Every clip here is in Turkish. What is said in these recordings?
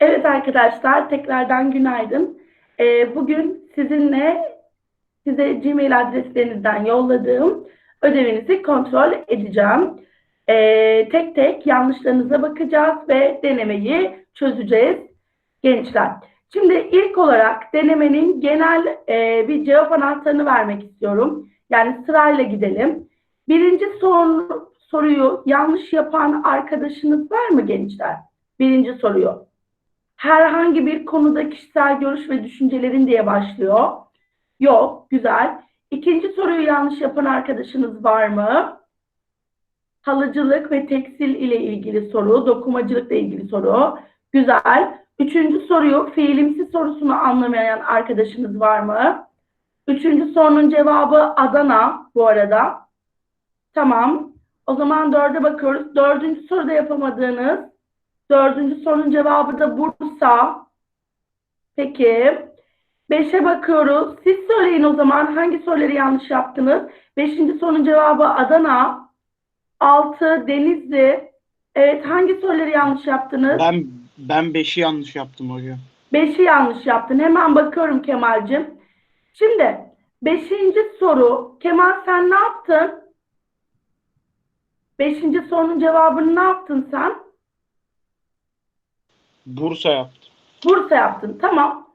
Evet arkadaşlar, tekrardan günaydın. Ee, bugün sizinle size Gmail adreslerinizden yolladığım ödevinizi kontrol edeceğim. Ee, tek tek yanlışlarınıza bakacağız ve denemeyi çözeceğiz gençler. Şimdi ilk olarak denemenin genel e, bir cevap anahtarını vermek istiyorum. Yani sırayla gidelim. Birinci soru, soruyu yanlış yapan arkadaşınız var mı gençler? Birinci soruyu herhangi bir konuda kişisel görüş ve düşüncelerin diye başlıyor. Yok, güzel. İkinci soruyu yanlış yapan arkadaşınız var mı? Halıcılık ve tekstil ile ilgili soru, dokumacılıkla ilgili soru. Güzel. Üçüncü soruyu fiilimsi sorusunu anlamayan arkadaşınız var mı? Üçüncü sorunun cevabı Adana bu arada. Tamam. O zaman dörde bakıyoruz. Dördüncü soruda yapamadığınız Dördüncü sorunun cevabı da Bursa. Peki. Beşe bakıyoruz. Siz söyleyin o zaman hangi soruları yanlış yaptınız? Beşinci sorunun cevabı Adana. Altı Denizli. Evet hangi soruları yanlış yaptınız? Ben ben beşi yanlış yaptım hocam. Beşi yanlış yaptın. Hemen bakıyorum Kemal'cim. Şimdi beşinci soru. Kemal sen ne yaptın? Beşinci sorunun cevabını ne yaptın sen? Bursa yaptım. Bursa yaptın. Tamam.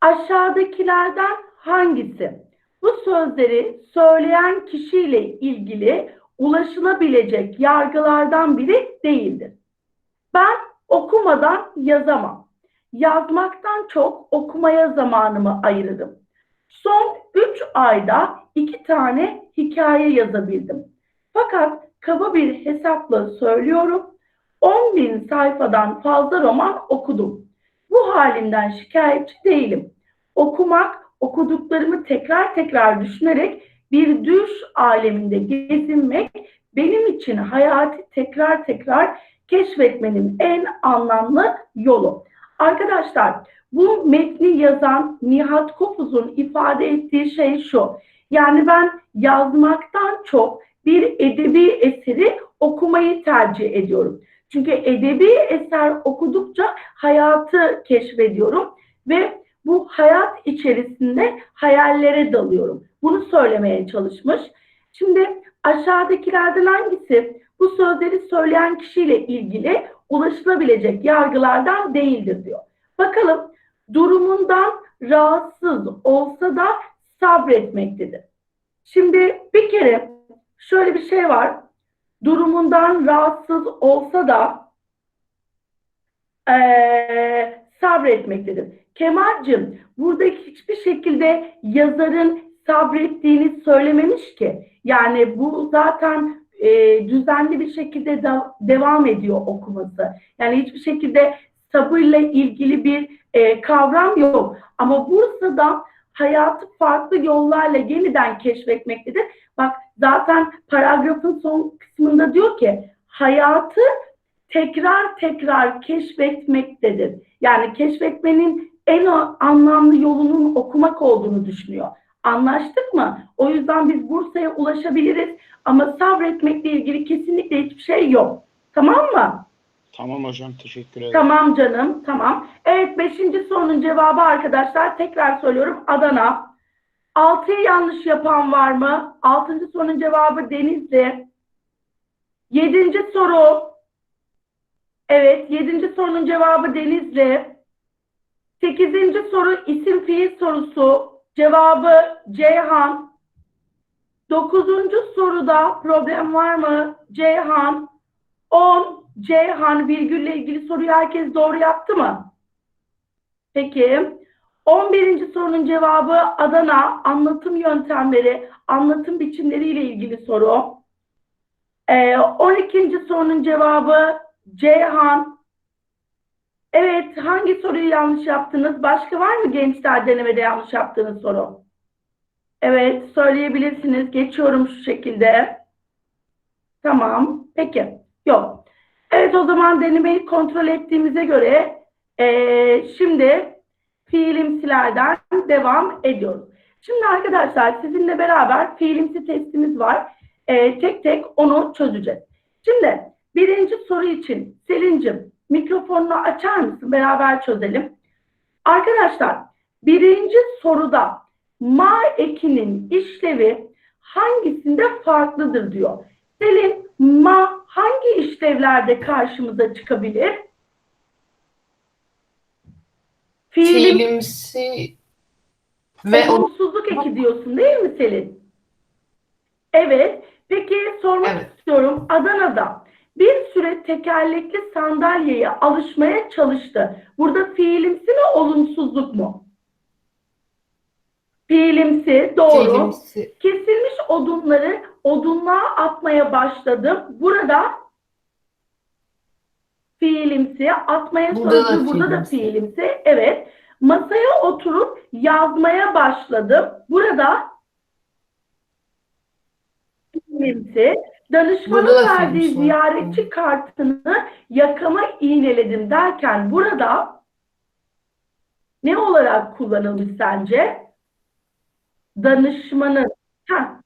Aşağıdakilerden hangisi? Bu sözleri söyleyen kişiyle ilgili ulaşılabilecek yargılardan biri değildir. Ben okumadan yazamam. Yazmaktan çok okumaya zamanımı ayırırım. Son 3 ayda 2 tane hikaye yazabildim. Fakat kaba bir hesapla söylüyorum 10 bin sayfadan fazla roman okudum. Bu halimden şikayetçi değilim. Okumak, okuduklarımı tekrar tekrar düşünerek bir düş aleminde gezinmek benim için hayatı tekrar tekrar keşfetmenin en anlamlı yolu. Arkadaşlar bu metni yazan Nihat Kopuz'un ifade ettiği şey şu. Yani ben yazmaktan çok bir edebi eseri okumayı tercih ediyorum. Çünkü edebi eser okudukça hayatı keşfediyorum ve bu hayat içerisinde hayallere dalıyorum. Bunu söylemeye çalışmış. Şimdi aşağıdakilerden hangisi bu sözleri söyleyen kişiyle ilgili ulaşılabilecek yargılardan değildir diyor. Bakalım durumundan rahatsız olsa da sabretmektedir. Şimdi bir kere şöyle bir şey var durumundan rahatsız olsa da ee, sabretmektedir. Kemal'cim burada hiçbir şekilde yazarın sabrettiğini söylememiş ki. Yani bu zaten e, düzenli bir şekilde da, devam ediyor okuması. Yani hiçbir şekilde sabırla ilgili bir e, kavram yok. Ama Bursa'da hayatı farklı yollarla yeniden keşfetmektedir. Bak zaten paragrafın son kısmında diyor ki hayatı tekrar tekrar keşfetmektedir. Yani keşfetmenin en anlamlı yolunun okumak olduğunu düşünüyor. Anlaştık mı? O yüzden biz Bursa'ya ulaşabiliriz ama sabretmekle ilgili kesinlikle hiçbir şey yok. Tamam mı? Tamam hocam teşekkür ederim. Tamam canım tamam. Evet beşinci sorunun cevabı arkadaşlar tekrar söylüyorum Adana. Altıyı yanlış yapan var mı? Altıncı sorunun cevabı Denizli. Yedinci soru. Evet yedinci sorunun cevabı Denizli. Sekizinci soru isim fiil sorusu. Cevabı Ceyhan. Dokuzuncu soruda problem var mı? Ceyhan. On Ceyhan virgülle ilgili soruyu herkes doğru yaptı mı? Peki. 11. sorunun cevabı Adana anlatım yöntemleri, anlatım biçimleri ile ilgili soru. Ee, 12. sorunun cevabı Ceyhan. Evet, hangi soruyu yanlış yaptınız? Başka var mı gençler denemede yanlış yaptığınız soru? Evet, söyleyebilirsiniz. Geçiyorum şu şekilde. Tamam, peki. Yok. Evet, o zaman denemeyi kontrol ettiğimize göre ee, şimdi fiilimsilerden devam ediyoruz. Şimdi arkadaşlar sizinle beraber fiilimsi testimiz var. Ee, tek tek onu çözeceğiz. Şimdi birinci soru için Selin'cim mikrofonunu açar mısın? Beraber çözelim. Arkadaşlar birinci soruda ma ekinin işlevi hangisinde farklıdır diyor. Selin ma hangi işlevlerde karşımıza çıkabilir? Fiilim, Fiilimsi ve o olumsuzluk eki diyorsun değil mi Selin? Evet. Peki sormak Evet. istiyorum. Adana'da bir süre tekerlekli sandalyeye alışmaya çalıştı. Burada fiilimsi mi olumsuzluk mu? Fiilimsi doğru. fiilimsi Kesilmiş odunları odunluğa atmaya başladım. Burada fiilimsi, atmaya Burada da sözcüğü burada da fiilimsi. Evet. Masaya oturup yazmaya başladım. Burada fiilimsi. Danışmanın da verdiği ziyaretçi kartını yakama iğneledim derken burada ne olarak kullanılmış sence? Danışmanın. Ha.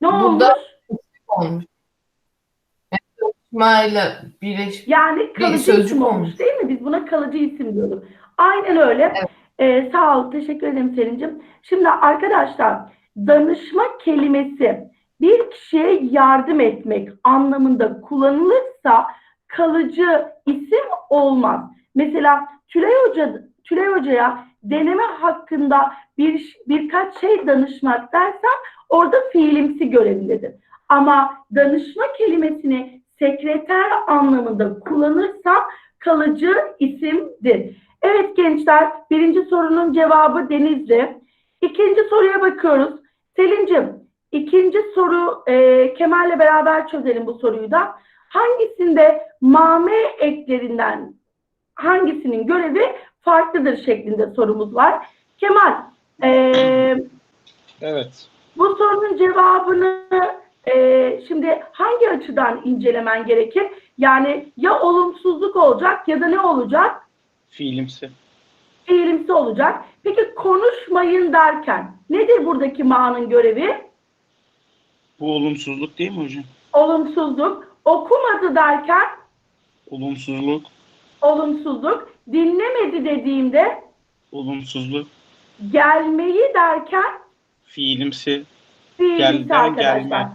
Ne Burada- olmuş? olmuş. Yani çalışmayla birleş Yani kalıcı sözcük isim olmuş olmuş. değil mi? Biz buna kalıcı isim diyorduk. Aynen öyle. Evet. Ee, sağ ol. Teşekkür ederim Selin'cim. Şimdi arkadaşlar danışma kelimesi bir kişiye yardım etmek anlamında kullanılırsa kalıcı isim olmaz. Mesela Tülay Hoca Tülay Hoca'ya deneme hakkında bir birkaç şey danışmak dersen orada fiilimsi görevindedir. Ama danışma kelimesini sekreter anlamında kullanırsam kalıcı isimdir. Evet gençler, birinci sorunun cevabı Denizli. İkinci soruya bakıyoruz. Selin'cim, ikinci soru e, Kemal'le beraber çözelim bu soruyu da. Hangisinde mame eklerinden hangisinin görevi farklıdır şeklinde sorumuz var. Kemal, e, Evet. bu sorunun cevabını e, şimdi hangi açıdan incelemen gerekir? Yani ya olumsuzluk olacak ya da ne olacak? Fiilimsi. Fiilimsi olacak. Peki konuşmayın derken nedir buradaki ma'nın görevi? Bu olumsuzluk değil mi hocam? Olumsuzluk. Okumadı derken Olumsuzluk. olumsuzluk. Dinlemedi dediğimde Olumsuzluk. gelmeyi derken Fiilimsi. fiilimsi Gelden arkadaşlar. gelme.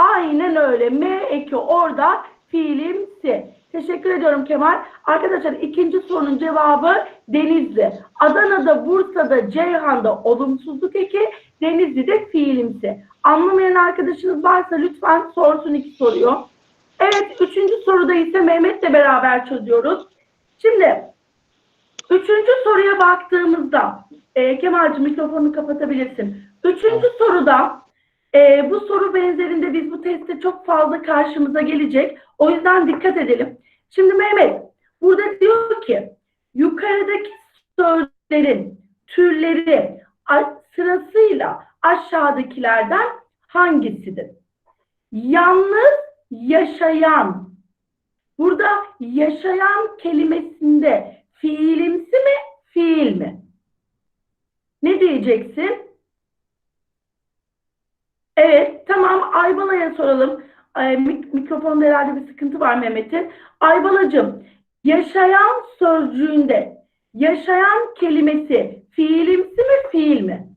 Aynen öyle. M eki orada fiilimsi. Teşekkür ediyorum Kemal. Arkadaşlar ikinci sorunun cevabı Denizli. Adana'da, Bursa'da, Ceyhan'da olumsuzluk eki, Denizli'de fiilimsi. Anlamayan arkadaşınız varsa lütfen sorsun iki soruyu. Evet, üçüncü soruda ise Mehmet'le beraber çözüyoruz. Şimdi üçüncü soruya baktığımızda e, Kemal'cim mikrofonu kapatabilirsin. Üçüncü soruda e, bu soru benzerinde biz bu testte çok fazla karşımıza gelecek. O yüzden dikkat edelim. Şimdi Mehmet burada diyor ki yukarıdaki sözlerin türleri sırasıyla aşağıdakilerden hangisidir? Yalnız yaşayan. Burada yaşayan kelimesinde fiilimsi mi, fiil mi? Ne diyeceksin? Evet, tamam. Aybala'ya soralım. Ay, mik- mikrofonda herhalde bir sıkıntı var Mehmet'in. Aybala'cığım, yaşayan sözcüğünde yaşayan kelimesi fiilimsi mi, fiil mi?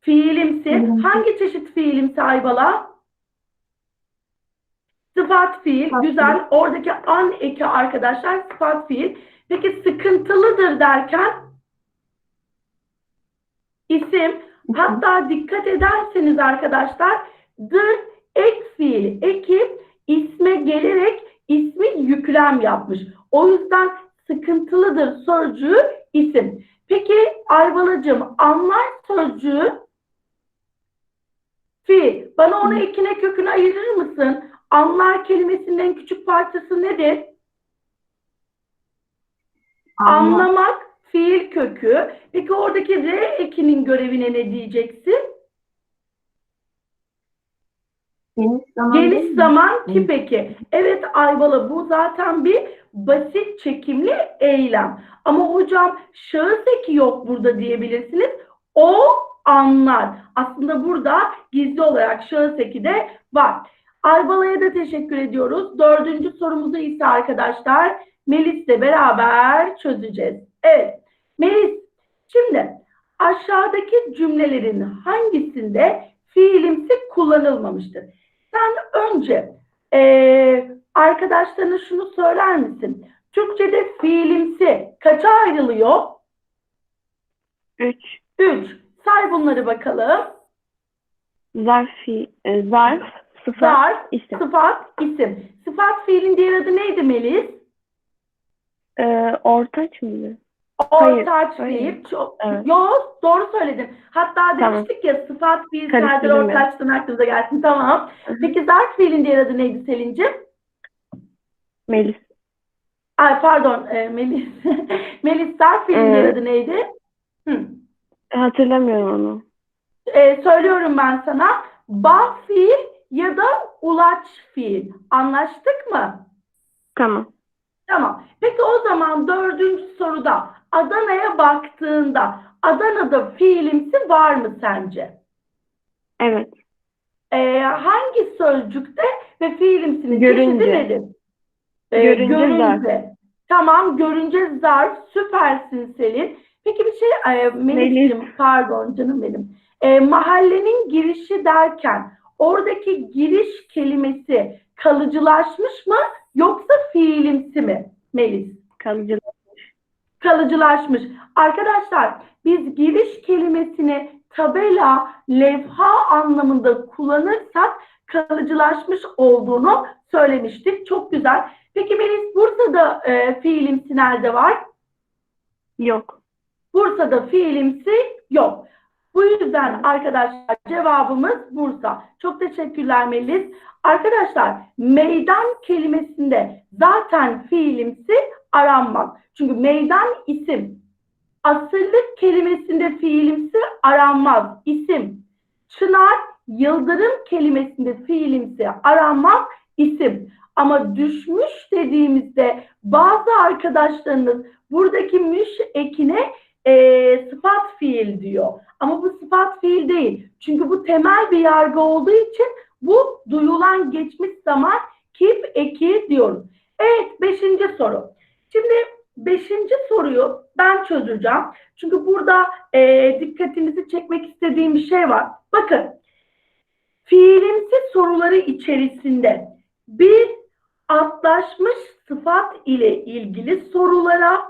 Fiilimsi. Fiilimsi. Hangi çeşit fiilimsi Aybala? Sıfat fiil. Sıfat Güzel. Oradaki an eki arkadaşlar sıfat fiil. Peki sıkıntılıdır derken isim. Hatta dikkat ederseniz arkadaşlar dır ek fiil eki isme gelerek ismi yüklem yapmış. O yüzden sıkıntılıdır sözcüğü isim. Peki Aybalacığım anlar sözcüğü fiil. Bana onu ekine kökünü ayırır mısın? Anlar kelimesinin en küçük parçası nedir? Anlamak fiil kökü. Peki oradaki R ekinin görevine ne diyeceksin? Geniş zaman Geniş zaman ki peki. Evet Ayvalı bu zaten bir basit çekimli eylem. Ama hocam şahıs eki yok burada diyebilirsiniz. O anlar. Aslında burada gizli olarak şahıs eki de var. Aybala'ya da teşekkür ediyoruz. Dördüncü sorumuzu ise arkadaşlar Melis'le beraber çözeceğiz. Evet, Melis, şimdi aşağıdaki cümlelerin hangisinde fiilimsi kullanılmamıştır? Sen önce eee arkadaşlarına şunu söyler misin? Türkçe'de fiilimsi kaça ayrılıyor? 3. 3. Say bunları bakalım. Zarf, e, zarf, sıfat, Zarf, isim. sıfat, isim. Sıfat fiilin diğer adı neydi Melis? E, ortaç mıydı? Ortaç hayır. fiil. Çok, Evet. Yo, doğru söyledin. Hatta Tamam. demiştik ya sıfat fiil ben. ortaçtan aklınıza gelsin. Tamam. Peki zarf fiilin diğer adı neydi Selin'ciğim? Melis. Ay pardon e, Melis. Melis zarf fiilin Evet. diğer adı neydi? Hı. Hatırlamıyorum onu. E, söylüyorum ben sana. Ba fiil ya da ulaç fiil. Anlaştık mı? Tamam. Tamam. Peki o zaman dördüncü soruda Adana'ya baktığında Adana'da fiilimsi var mı sence? Evet. Ee, hangi sözcükte ve fiilimsinin Görünce. çeşidi nedir? Ee, Görünce zarf. Tamam, görünce zarf. Süpersin Selin. Peki bir şey, e, Melis'ciğim, pardon canım benim. E, mahallenin girişi derken oradaki giriş kelimesi kalıcılaşmış mı yoksa fiilimsi mi Melis? Kalıcı. Kalıcılaşmış. Arkadaşlar biz giriş kelimesini tabela, levha anlamında kullanırsak kalıcılaşmış olduğunu söylemiştik. Çok güzel. Peki Melis Bursa'da e, fiilimsi nerede var? Yok. Bursa'da fiilimsi yok. Bu yüzden arkadaşlar cevabımız Bursa. Çok teşekkürler Melis. Arkadaşlar meydan kelimesinde zaten fiilimsi aranmaz. Çünkü meydan isim. Asırlık kelimesinde fiilimsi aranmaz. İsim. Çınar, yıldırım kelimesinde fiilimsi aranmaz. isim. Ama düşmüş dediğimizde bazı arkadaşlarınız buradaki müş ekine e, sıfat fiil diyor. Ama bu sıfat fiil değil. Çünkü bu temel bir yargı olduğu için bu duyulan geçmiş zaman kip eki diyoruz. Evet beşinci soru. Şimdi beşinci soruyu ben çözeceğim. Çünkü burada e, dikkatinizi çekmek istediğim bir şey var. Bakın fiilimsi soruları içerisinde bir atlaşmış sıfat ile ilgili sorulara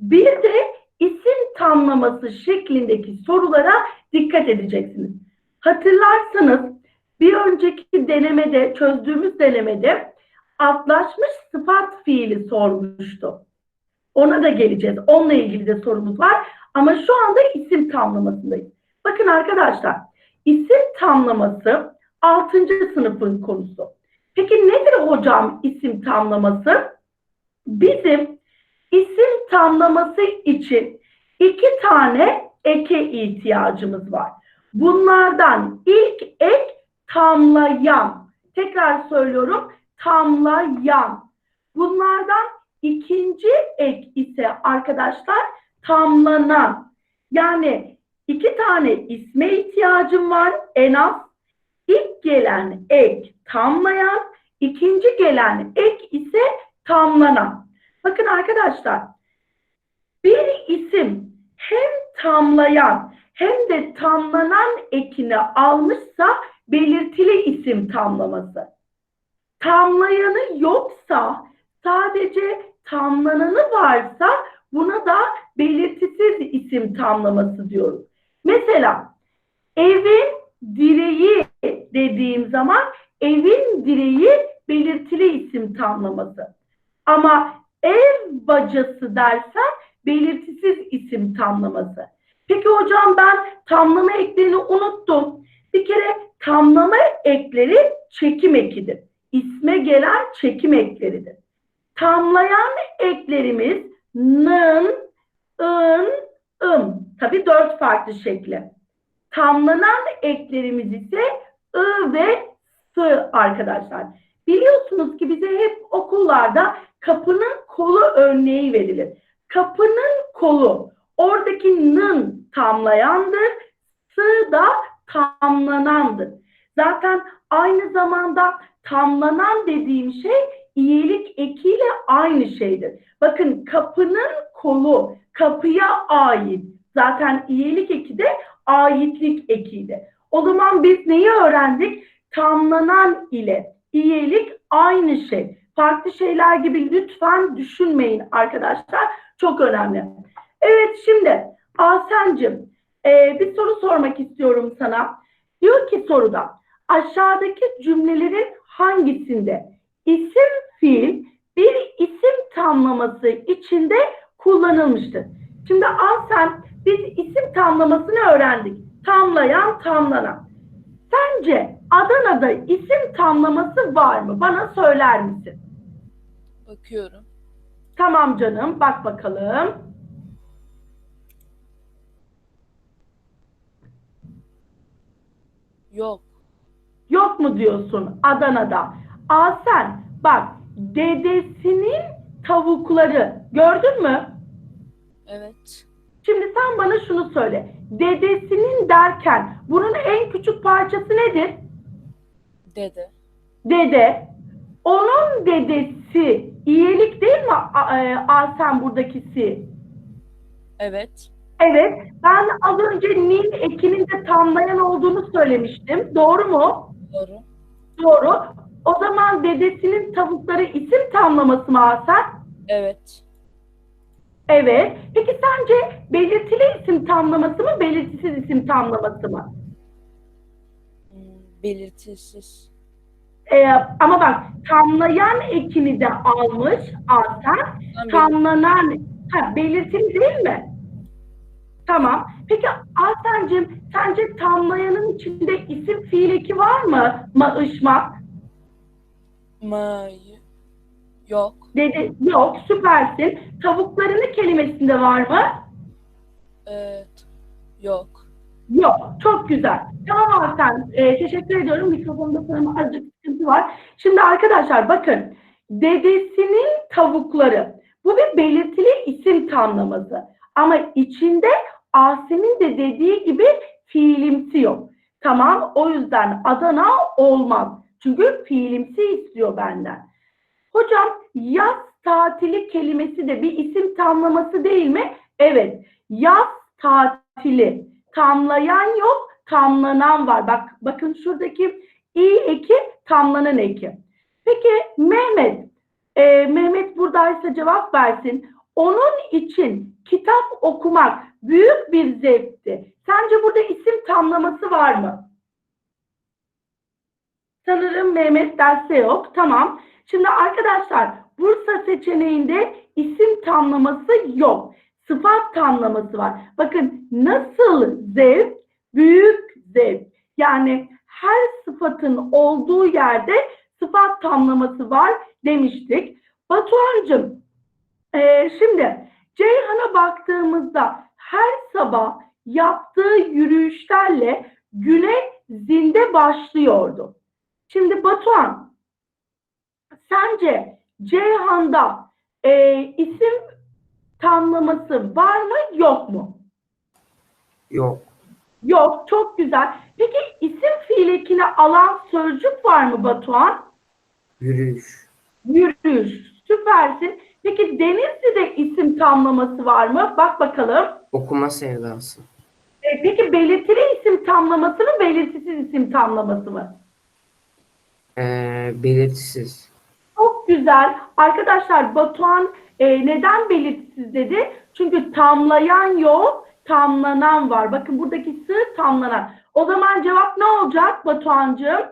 bir de isim tamlaması şeklindeki sorulara dikkat edeceksiniz. Hatırlarsanız bir önceki denemede, çözdüğümüz denemede atlaşmış sıfat fiili sormuştu. Ona da geleceğiz. Onunla ilgili de sorumuz var. Ama şu anda isim tamlamasındayız. Bakın arkadaşlar, isim tamlaması 6. sınıfın konusu. Peki nedir hocam isim tamlaması? Bizim isim tamlaması için iki tane eke ihtiyacımız var. Bunlardan ilk ek tamlayan. Tekrar söylüyorum tamlayan. Bunlardan ikinci ek ise arkadaşlar tamlanan. Yani iki tane isme ihtiyacım var en az. İlk gelen ek tamlayan, ikinci gelen ek ise tamlanan. Bakın arkadaşlar bir isim hem tamlayan hem de tamlanan ekini almışsa belirtili isim tamlaması. Tamlayanı yoksa sadece tamlananı varsa buna da belirtisiz isim tamlaması diyoruz. Mesela evin direği dediğim zaman evin direği belirtili isim tamlaması. Ama ev bacası dersen belirtisiz isim tamlaması. Peki hocam ben tamlama eklerini unuttum. Bir kere tamlama ekleri çekim ekidir. Gelen çekim ekleridir. Tamlayan eklerimiz nın, ın, ım. Tabii dört farklı şekli. Tamlanan eklerimiz ise ı ve s arkadaşlar. Biliyorsunuz ki bize hep okullarda kapının kolu örneği verilir. Kapının kolu oradaki nın tamlayandır, s da tamlanandır. Zaten aynı zamanda tamlanan dediğim şey iyilik ekiyle aynı şeydir. Bakın kapının kolu kapıya ait. Zaten iyilik eki de aitlik ekiydi. O zaman biz neyi öğrendik? Tamlanan ile iyilik aynı şey. Farklı şeyler gibi lütfen düşünmeyin arkadaşlar. Çok önemli. Evet şimdi Asen'cim e, bir soru sormak istiyorum sana. Diyor ki soruda aşağıdaki cümlelerin hangisinde isim fiil bir isim tamlaması içinde kullanılmıştır? Şimdi Asen biz isim tamlamasını öğrendik. Tamlayan, tamlanan. Sence Adana'da isim tamlaması var mı? Bana söyler misin? Bakıyorum. Tamam canım, bak bakalım. Yok. Yok mu diyorsun Adana'da? Asen, bak dedesinin tavukları gördün mü? Evet. Şimdi sen bana şunu söyle. Dedesinin derken bunun en küçük parçası nedir? Dede. Dede. Onun dedesi iyilik değil mi e, Asen buradakisi? Evet. Evet. Ben az önce nin ekinin de tamlayan olduğunu söylemiştim. Doğru mu? Doğru. Doğru. O zaman dedesinin tavukları isim tamlaması mı Asen? Evet. Evet. Peki sence belirtili isim tamlaması mı, belirtisiz isim tamlaması mı? Hmm, belirtisiz. Ee, ama bak tamlayan ekini de almış Asen. Ben Tamlanan ha, belirtili değil mi? Tamam. Peki Asen'cim sence tamlayanın içinde isim fiil eki var mı? Maışmak. Mayı. Yok. Dedi, yok süpersin. Tavuklarını kelimesinde var mı? Evet. Yok. Yok. Çok güzel. Tamam Arsen. Ee, teşekkür ediyorum. Mikrofonda sanırım azıcık sıkıntı var. Şimdi arkadaşlar bakın. Dedesinin tavukları. Bu bir belirtili isim tamlaması. Ama içinde Asem'in de dediği gibi fiilimsi yok. Tamam. O yüzden Adana olmaz. Çünkü fiilimsi istiyor benden. Hocam yaz tatili kelimesi de bir isim tamlaması değil mi? Evet. Yaz tatili. Tamlayan yok, tamlanan var. Bak bakın şuradaki i eki tamlanan eki. Peki Mehmet, e, Mehmet buradaysa cevap versin. Onun için kitap okumak büyük bir zevkti. Sence burada isim tamlaması var mı? Sanırım Mehmet derste yok. Tamam. Şimdi arkadaşlar Bursa seçeneğinde isim tamlaması yok. Sıfat tamlaması var. Bakın nasıl zevk? Büyük zevk. Yani her sıfatın olduğu yerde sıfat tamlaması var demiştik. Batuhan'cığım eee, şimdi Ceyhan'a baktığımızda her sabah yaptığı yürüyüşlerle güne zinde başlıyordu. Şimdi Batuhan sence Ceyhan'da eee, isim tamlaması var mı yok mu? Yok. Yok, çok güzel. Peki isim fiil ekini alan sözcük var mı Batuhan? Yürüyüş. Yürüyüş. Süpersin. Peki Denizli'de isim tamlaması var mı? Bak bakalım. Okuma sevdası. E, peki belirtili isim tamlaması mı, belirtisiz isim tamlaması mı? Ee, belirtisiz. Çok güzel. Arkadaşlar Batuhan e, neden belirtisiz dedi? Çünkü tamlayan yok, tamlanan var. Bakın buradaki sığ tamlanan. O zaman cevap ne olacak Batuhan'cığım?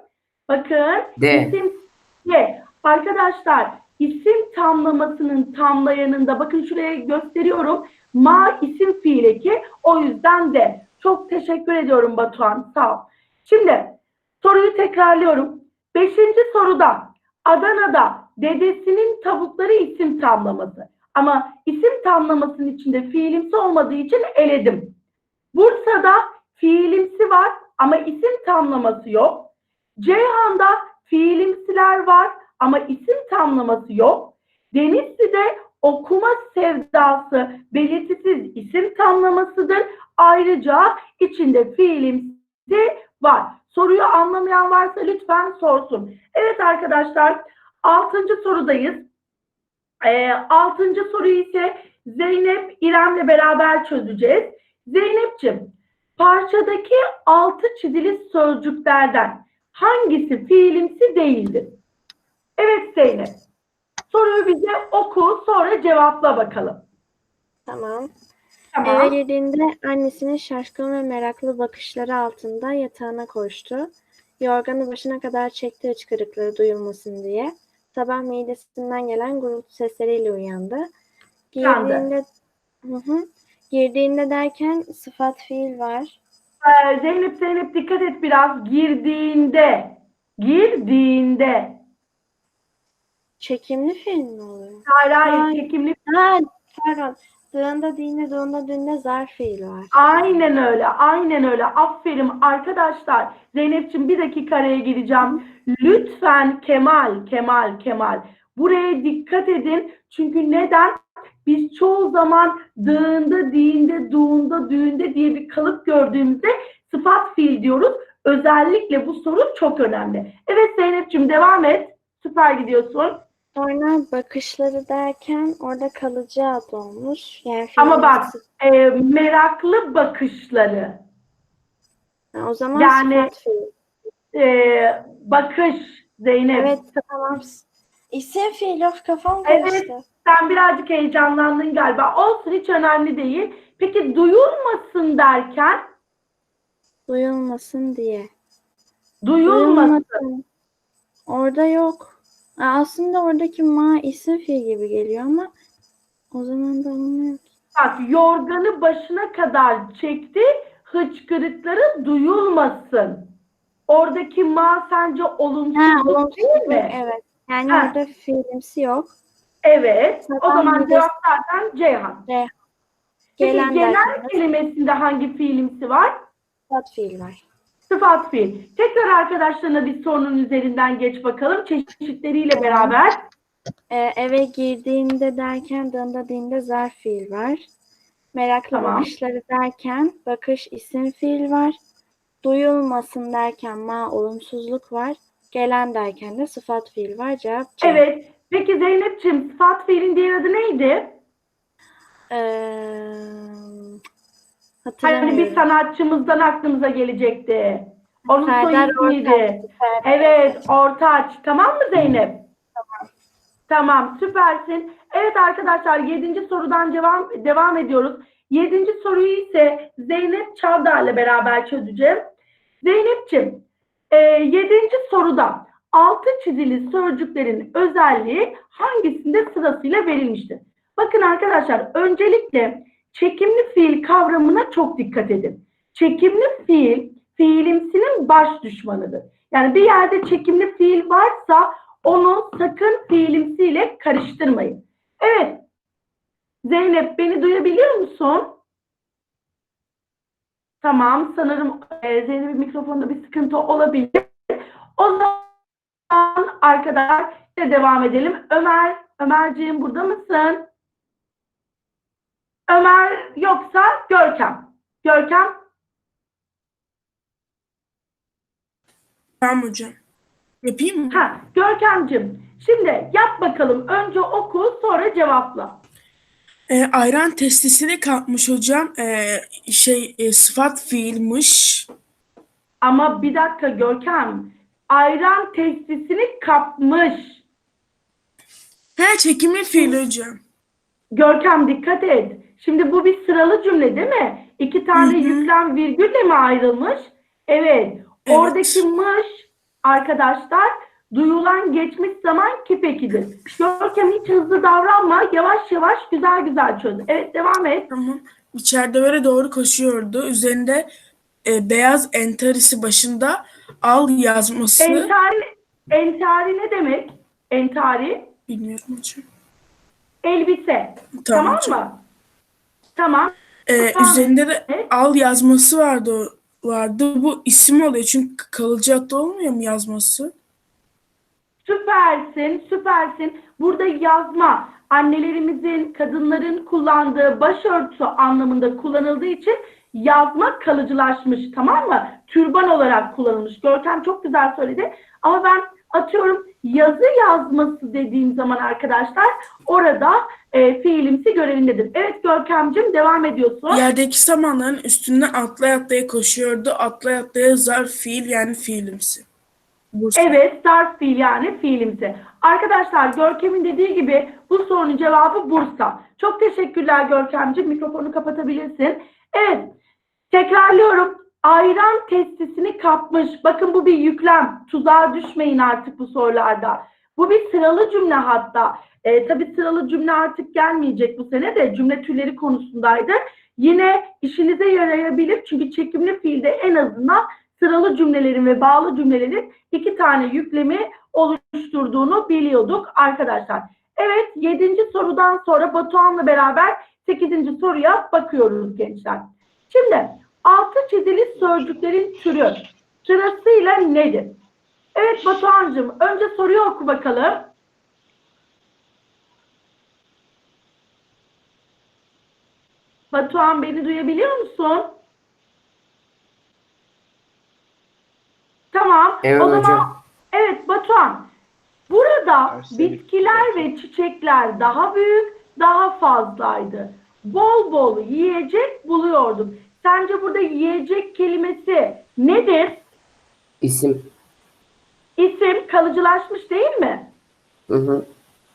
Bakın. D. İsim D. Arkadaşlar isim tamlamasının tamlayanında bakın şuraya gösteriyorum. Ma isim fiil eki. O yüzden de. Çok teşekkür ediyorum Batuhan. Sağ ol. Şimdi soruyu tekrarlıyorum. Beşinci soruda Adana'da dedesinin tavukları isim tamlaması. Ama isim tamlamasının içinde fiilimsi olmadığı için eledim. Bursa'da fiilimsi var ama isim tamlaması yok. Ceyhan'da fiilimsiler var ama isim tamlaması yok. Denizli'de okuma sevdası belirtisiz isim tamlamasıdır. Ayrıca içinde fiilimsi Var. Soruyu anlamayan varsa lütfen sorsun. Evet arkadaşlar, altıncı sorudayız. Ee, altıncı soruyu ise Zeynep İrem'le beraber çözeceğiz. Zeynep'ciğim, parçadaki altı çizili sözcüklerden hangisi fiilimsi değildir? Evet Zeynep. Soruyu bize oku, sonra cevapla bakalım. Tamam. Tamam. Eve girdiğinde annesinin şaşkın ve meraklı bakışları altında yatağına koştu. Yorganı başına kadar çekti hıçkırıkları duyulmasın diye. Sabah midesinden gelen gurultu sesleriyle uyandı. Girdiğinde, hı hı. Girdiğinde derken sıfat fiil var. Ee, Zeynep Zeynep dikkat et biraz. Girdiğinde. Girdiğinde. Çekimli fiil mi oluyor? Hayır hayır Ay. çekimli. Ha, pardon. Dığında dinde doğunda dünde zarf fiil var. Aynen öyle. Aynen öyle. Aferin arkadaşlar. Zeynep'ciğim bir dakika araya gireceğim. Lütfen Kemal, Kemal, Kemal. Buraya dikkat edin. Çünkü neden? Biz çoğu zaman dığında, diğinde,duğunda, düğünde diye bir kalıp gördüğümüzde sıfat fiil diyoruz. Özellikle bu soru çok önemli. Evet Zeynep'ciğim devam et. Süper gidiyorsun. Sonra bakışları derken orada kalıcı ad olmuş. Yani Ama bak, Ee, meraklı bakışları. Ha, o zaman yani-. Ee, bakış Zeynep. Evet tamam. İsim fiil of kafam Evet. karıştı. Sen birazcık heyecanlandın galiba. Olsun hiç önemli değil. Peki duyulmasın derken Duyulmasın diye. duyulmasın. Duyulmasın. Orada yok. Aslında oradaki ma isim fiil gibi geliyor ama o zaman da olmuyor ki. Bak yorganı başına kadar çekti. Hıçkırıkları duyulmasın. Oradaki ma sence Ha, olumsuz olumsuz değil mi? Evet. Yani Ha. orada fiilimsi yok. Evet. O Tamam, zaman cevap zaten Ceyhan. Peki Gelen kelimesinde hangi fiilimsi var? sıfat fiil var. Sıfat fiil. Tekrar arkadaşlarına bir sorunun üzerinden geç bakalım. Çeşitleriyle beraber. Ee, eve girdiğinde derken dında dinde zarf fiil var. Meraklı Tamam. bakışları derken bakış isim fiil var. Duyulmasın derken ma olumsuzluk var. Gelen derken de sıfat fiil var. Cevap C. Evet. Peki Zeynep'ciğim sıfat fiilin diğer adı neydi? Ee, Hani bir sanatçımızdan aklımıza gelecekti. Onun soy Serdar ismiydi. Ortaç. Evet, Ortaç. Tamam mı Zeynep? Tamam. Tamam, süpersin. Evet arkadaşlar, yedinci sorudan devam, devam ediyoruz. Yedinci soruyu ise Zeynep Çavdar'la beraber çözeceğim. Zeynep'ciğim, e, yedinci soruda altı çizili sözcüklerin özelliği hangisinde sırasıyla verilmiştir? Bakın arkadaşlar, öncelikle çekimli fiil kavramına çok dikkat edin. Çekimli fiil, fiilimsinin baş düşmanıdır. Yani bir yerde çekimli fiil varsa onu sakın fiilimsiyle karıştırmayın. Evet. Zeynep beni duyabiliyor musun? Tamam. Sanırım e, Zeynep'in mikrofonda bir sıkıntı olabilir. O zaman arkadaşlar devam edelim. Ömer, Ömerciğim burada mısın? Ömer yoksa Görkem. Görkem Tamam hocam. Yapayım mı? Ha, Görkemcim, şimdi yap bakalım. Önce oku, sonra cevapla. Ee, ayran testisini kapmış hocam. Ee, şey e, sıfat fiilmiş. Ama bir dakika Görkem, ayran testisini kapmış. He çekimli fiil hocam. Görkem dikkat et. Şimdi bu bir sıralı cümle değil mi? İki tane Hı hı. yüklem virgülle mi ayrılmış? Evet. Evet. Oradaki mış arkadaşlar duyulan geçmiş zaman kipekidir. Görkem hiç hızlı davranma. Yavaş yavaş güzel güzel çöz. Evet devam et. Tamam. İçeride böyle doğru koşuyordu. Üzerinde e, beyaz entarisi başında al yazması. Entari, entari ne demek? Entari Bilmiyorum hocam. elbise. Tamam, Tamam, hocam. mı? Tamam. Ee, Tamam. üzerinde de Evet. al yazması vardı vardı. Bu isim oluyor çünkü kalıcı adı olmuyor mu yazması? Süpersin, süpersin. Burada yazma annelerimizin, kadınların kullandığı başörtüsü anlamında kullanıldığı için yazma kalıcılaşmış tamam mı? Türban olarak kullanılmış. Görkem çok güzel söyledi. Ama ben atıyorum yazı yazması dediğim zaman arkadaşlar orada e, fiilimsi görevindedir. Evet Görkemcim devam ediyorsun. Yerdeki samanların üstünden atlaya atlaya koşuyordu. Atlaya atlaya zarf fiil yani fiilimsi. Bursa. Evet, zarf fiil yani fiilimsi. Arkadaşlar Görkem'in dediği gibi bu sorunun cevabı Bursa. Çok teşekkürler Görkemciğim. Mikrofonu kapatabilirsin. Evet, tekrarlıyorum. Ayran testisini kapmış. Bakın bu bir yüklem. Tuzağa düşmeyin artık bu sorularda. Bu bir sıralı cümle hatta. Ee, tabii sıralı cümle artık gelmeyecek bu sene de cümle türleri konusundaydı. Yine işinize yarayabilir çünkü çekimli fiilde en azından sıralı cümlelerin ve bağlı cümlelerin iki tane yüklemi oluşturduğunu biliyorduk arkadaşlar. Evet 7. sorudan sonra Batuhan'la beraber 8. soruya bakıyoruz gençler. Şimdi altı çizili sözcüklerin türü sırasıyla nedir? Evet Batuhan'cığım önce soruyu oku bakalım. Batuhan beni duyabiliyor musun? Tamam. Evet o zaman hocam. evet Batuhan. Burada bitkiler ve çiçekler daha büyük, daha fazlaydı. Bol bol yiyecek buluyordum. Sence burada yiyecek kelimesi nedir? İsim. İsim kalıcılaşmış değil mi? Hı hı.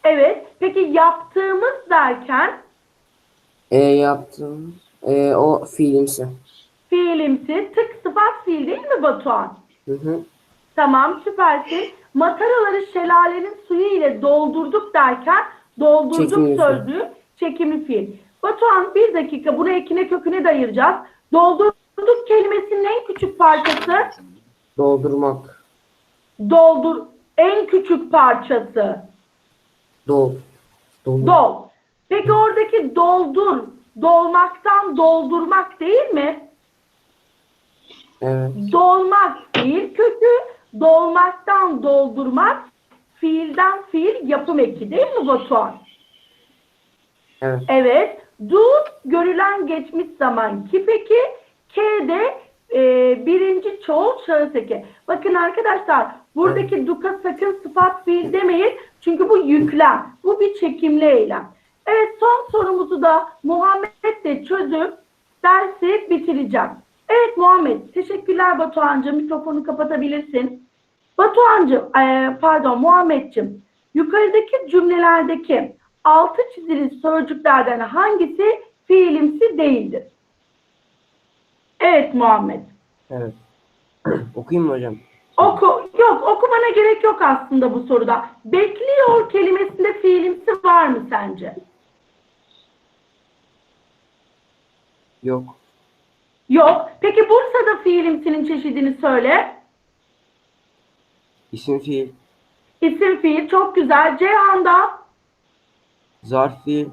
Evet. Peki yaptığımız derken E yaptım. E, o fiilimsi. fiilimsi tık sıfat fiil değil mi Batuhan? Hı hı. Tamam süpersin. Mataraları şelalenin suyu ile doldurduk derken doldurduk Çekimli fiil. sözlüğü çekimli fiil. Batuhan bir dakika bunu ekine köküne de ayıracağız. Doldurduk kelimesinin en küçük parçası Doldurmak. doldur en küçük parçası Dol. Dolu. dol. Peki oradaki doldur dolmaktan doldurmak değil mi? Evet. Dolmak fiil kökü, dolmaktan doldurmak fiilden fiil yapım eki değil mi Batuhan? Evet. Evet. Du görülen geçmiş zaman kipeki, K de e, birinci çoğul şahıs eki. Bakın arkadaşlar buradaki duka sakın sıfat fiil demeyin. Çünkü bu yüklem. Bu bir çekimli eylem. Evet son sorumuzu da Muhammed'le çözüp dersi bitireceğim. Evet Muhammed. Teşekkürler Batuhan'cığım. Mikrofonu kapatabilirsin. Batuhan'cığım, e, pardon Muhammed'cim. Yukarıdaki cümlelerdeki altı çizili sözcüklerden hangisi fiilimsi değildir? Evet Muhammed. Evet. Okuyayım mı hocam? Oku, yok okumana gerek yok aslında bu soruda. Bekliyor kelimesinde fiilimsi var mı sence? Yok. Yok. Peki Bursa'da fiilimsinin çeşidini söyle. İsim fiil. İsim fiil çok güzel. Ceyhan'da Zarf fiil.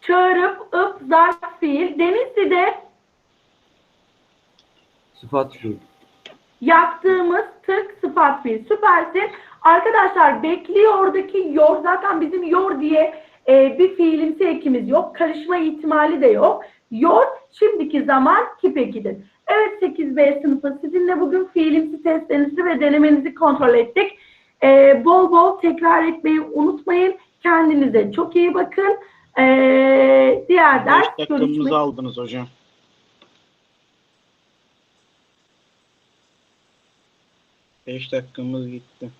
çağırıp ıp zarf fiil. Denizli'de Sıfat fiil. yaktığımız tık sıfat fiil. Süpersin. Arkadaşlar bekliyordaki yor zaten bizim yor diye e, bir fiilimsi ekimiz yok. Karışma ihtimali de yok. Yor şimdiki zaman kipekidir. Evet 8B sınıfı sizinle bugün fiilimsi testlerinizi ve denemenizi kontrol ettik. E, bol bol tekrar etmeyi unutmayın. Kendinize çok iyi bakın. E, diğer 5 ders dakikamızı görüşmek aldınız hocam. 5 dakikamız gitti.